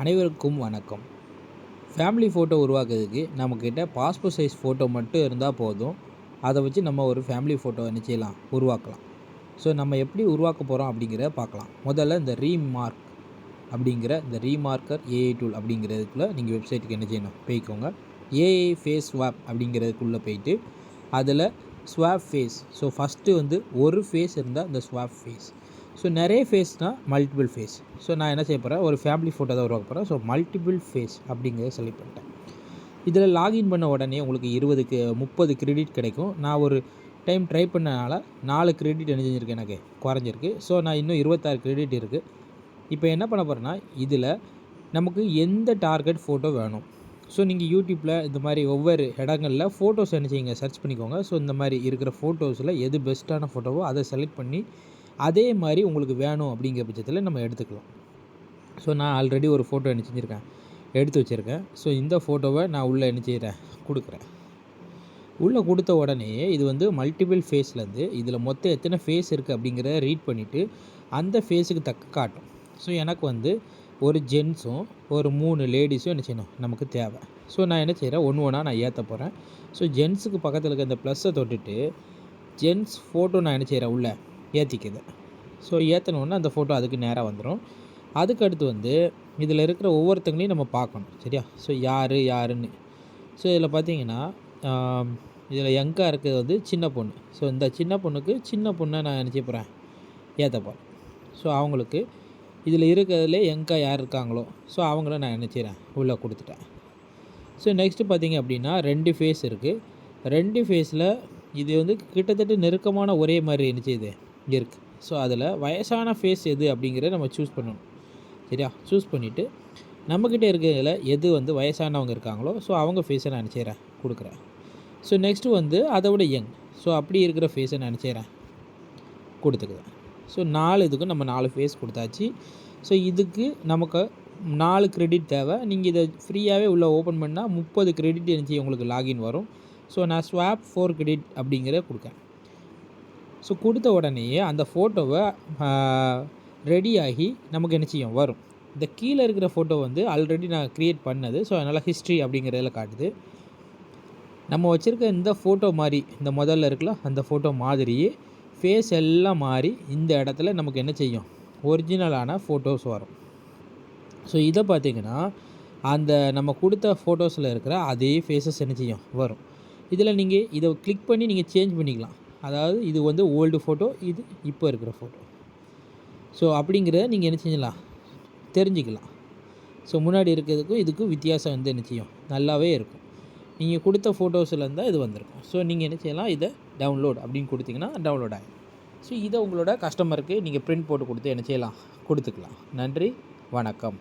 அனைவருக்கும் வணக்கம். Family photo உருவாக்குறதுக்கு நம்மக்கிட்ட பாஸ்போர்ட் சைஸ் ஃபோட்டோ மட்டும் இருந்தால் போதும். அதை வச்சு நம்ம ஒரு ஃபேமிலி ஃபோட்டோ என்ன செய்யலாம்? உருவாக்கலாம். ஸோ நம்ம எப்படி உருவாக்க போகிறோம் அப்படிங்கிறத பார்க்கலாம். முதல்ல இந்த ரீமார்க் அப்படிங்கிற இந்த ரீமார்க்கர் ஏஐ டூல் அப்படிங்கிறதுக்குள்ளே நீங்கள் வெப்சைட்டுக்கு என்ன செய்யணும்? போய்க்கோங்க. ஏஐ ஃபேஸ் ஸ்வாப் அப்படிங்கிறதுக்குள்ளே போயிட்டு அதில் ஸ்வாப் ஃபேஸ் ஸோ ஃபஸ்ட்டு வந்து ஒரு ஃபேஸ் இருந்தால் இந்த ஸ்வாப் ஃபேஸ் ஸோ நிறைய ஃபேஸ்னால் மல்டிபிள் ஃபேஸ் ஸோ நான் என்ன செய்ய போகிறேன் ஒரு ஃபேமிலி ஃபோட்டோ தான் உருவாக்க போகிறேன் ஸோ மல்டிபிள் ஃபேஸ் அப்படிங்கிறத செலக்ட் பண்ணிட்டேன். இதில் லாகின் பண்ண உடனே உங்களுக்கு இருபதுக்கு முப்பது கிரெடிட் கிடைக்கும். நான் ஒரு டைம் ட்ரை பண்ணனால நாலு கிரெடிட் என்ன செஞ்சுருக்கு எனக்கு குறைஞ்சிருக்கு. ஸோ நான் இன்னும் இருபத்தாறு கிரெடிட் இருக்குது இப்போ என்ன பண்ண போகிறேன்னா இதில் நமக்கு எந்த டார்கெட் ஃபோட்டோ வேணும்? ஸோ நீங்கள் யூடியூப்பில் இந்த மாதிரி ஒவ்வொரு இடங்களில் ஃபோட்டோஸ் என்ன செய்யுங்க? சர்ச் பண்ணிக்கோங்க. ஸோ இந்த மாதிரி இருக்கிற ஃபோட்டோஸில் எது பெஸ்ட்டான ஃபோட்டோவோ அதை செலக்ட் பண்ணி அதே மாதிரி உங்களுக்கு வேணும் அப்படிங்கிற பட்சத்தில் நம்ம எடுத்துக்கலாம். ஸோ நான் ஆல்ரெடி ஒரு ஃபோட்டோ என்ன செஞ்சுருக்கேன். எடுத்து வச்சுருக்கேன். ஸோ இந்த ஃபோட்டோவை நான் உள்ளே என்ன செய்கிறேன் கொடுக்குறேன். உள்ளே கொடுத்த உடனே இது வந்து மல்டிபிள் ஃபேஸ்லேருந்து இதில் மொத்தம் எத்தனை ஃபேஸ் இருக்குது அப்படிங்கிறத ரீட் பண்ணிவிட்டு அந்த ஃபேஸுக்கு தக்க காட்டும். ஸோ எனக்கு வந்து ஒரு ஜென்ஸும் ஒரு மூணு லேடிஸும் என்ன செய்யணும்? நமக்கு தேவை. ஸோ நான் என்ன செய்கிறேன் ஒன்று ஒன்றா நான் ஏற்ற போகிறேன் ஸோ ஜென்ஸுக்கு பக்கத்தில் இருக்க இந்த ப்ளஸ்ஸை தொட்டுட்டு ஜென்ஸ் ஃபோட்டோ நான் என்ன செய்கிறேன் உள்ளே ஏற்றிக்குது ஸோ ஏற்றினோடனே அந்த ஃபோட்டோ அதுக்கு நேராக வந்துடும் அதுக்கு அடுத்து வந்து இதில் இருக்கிற ஒவ்வொருத்தங்களையும் நம்ம பார்க்கணும் சரியா? ஸோ யார் யாருன்னு. ஸோ இதில் பார்த்தீங்கன்னா இதில் யங்காக இருக்கிறது வந்து சின்ன பொண்ணு. ஸோ இந்த சின்ன பொண்ணுக்கு சின்ன பொண்ணை நான் நினச்சி போகிறேன் ஏற்ற ஸோ அவங்களுக்கு இதில் இருக்கிறதுலே யங்காக யார் இருக்காங்களோ ஸோ அவங்கள நான் நினச்சிக்கிறேன் உள்ளே கொடுத்துட்டேன். ஸோ நெக்ஸ்ட்டு பார்த்தீங்க அப்படின்னா ரெண்டு ஃபேஸ் இருக்குது ரெண்டு ஃபேஸில் இது வந்து கிட்டத்தட்ட நெருக்கமான ஒரே மாதிரி இது இருக்குது ஸோ அதில் வயசான ஃபேஸ் எது அப்படிங்கிறத நம்ம சூஸ் பண்ணணும். சரியா? சூஸ் பண்ணிவிட்டு நம்மக்கிட்ட இருக்கிறதுல எது வந்து வயசானவங்க இருக்காங்களோ ஸோ அவங்க ஃபேஸை நான் நினச்சிக்கிறேன் கொடுக்குறேன். ஸோ நெக்ஸ்ட்டு வந்து அதை விட யங் ஸோ அப்படி இருக்கிற ஃபேஸை நான் நினச்சிக்கிறேன் கொடுத்துக்குறேன். ஸோ நாலு இதுக்கும் நம்ம நாலு ஃபேஸ் கொடுத்தாச்சு. ஸோ இதுக்கு நமக்கு நாலு கிரெடிட் தேவை. நீங்கள் இதை ஃப்ரீயாகவே உள்ளே ஓப்பன் பண்ணால் முப்பது கிரெடிட் இருந்துச்சு உங்களுக்கு லாகின் வரும். ஸோ நான் ஸ்வாப் ஃபோர் கிரெடிட் அப்படிங்கிற கொடுக்கேன் ஸோ கொடுத்த உடனேயே அந்த ஃபோட்டோவை ரெடியாகி நமக்கு என்ன செய்யும்? வரும். இந்த கீழே இருக்கிற ஃபோட்டோ வந்து ஆல்ரெடி நான் க்ரியேட் பண்ணது. ஸோ அதனால் ஹிஸ்ட்ரி அப்படிங்கிறதுல காட்டுது. நம்ம வச்சுருக்க இந்த ஃபோட்டோ மாதிரி இந்த முதல்ல இருக்குல்ல அந்த ஃபோட்டோ மாதிரியே ஃபேஸ் எல்லாம் மாறி இந்த இடத்துல நமக்கு என்ன செய்யும்? ஒரிஜினலான ஃபோட்டோஸ் வரும். ஸோ இதை பார்த்திங்கன்னா அந்த நம்ம கொடுத்த ஃபோட்டோஸில் இருக்கிற அதே ஃபேஸஸ் என்ன செய்யும்? வரும். இதில் நீங்கள் இதை கிளிக் பண்ணி நீங்கள் சேஞ்ச் பண்ணிக்கலாம். அதாவது இது வந்து ஓல்டு ஃபோட்டோ இது இப்போ இருக்கிற ஃபோட்டோ. ஸோ அப்படிங்கிறத நீங்கள் என்ன செஞ்சலாம் தெரிஞ்சுக்கலாம். ஸோ முன்னாடி இருக்கிறதுக்கும் இதுக்கும் வித்தியாசம் வந்து என்ன செய்யும்? நல்லாவே இருக்கும். நீங்கள் கொடுத்த ஃபோட்டோஸில் இருந்தால் இது வந்திருக்கும். ஸோ நீங்கள் என்ன செய்யலாம்? இதை டவுன்லோட் அப்படின்னு கொடுத்தீங்கன்னா டவுன்லோட் ஆகும் ஸோ இதை உங்களோட கஸ்டமருக்கு நீங்கள் ப்ரிண்ட் போட்டு கொடுத்து என்ன செய்யலாம்? கொடுத்துக்கலாம். நன்றி வணக்கம்.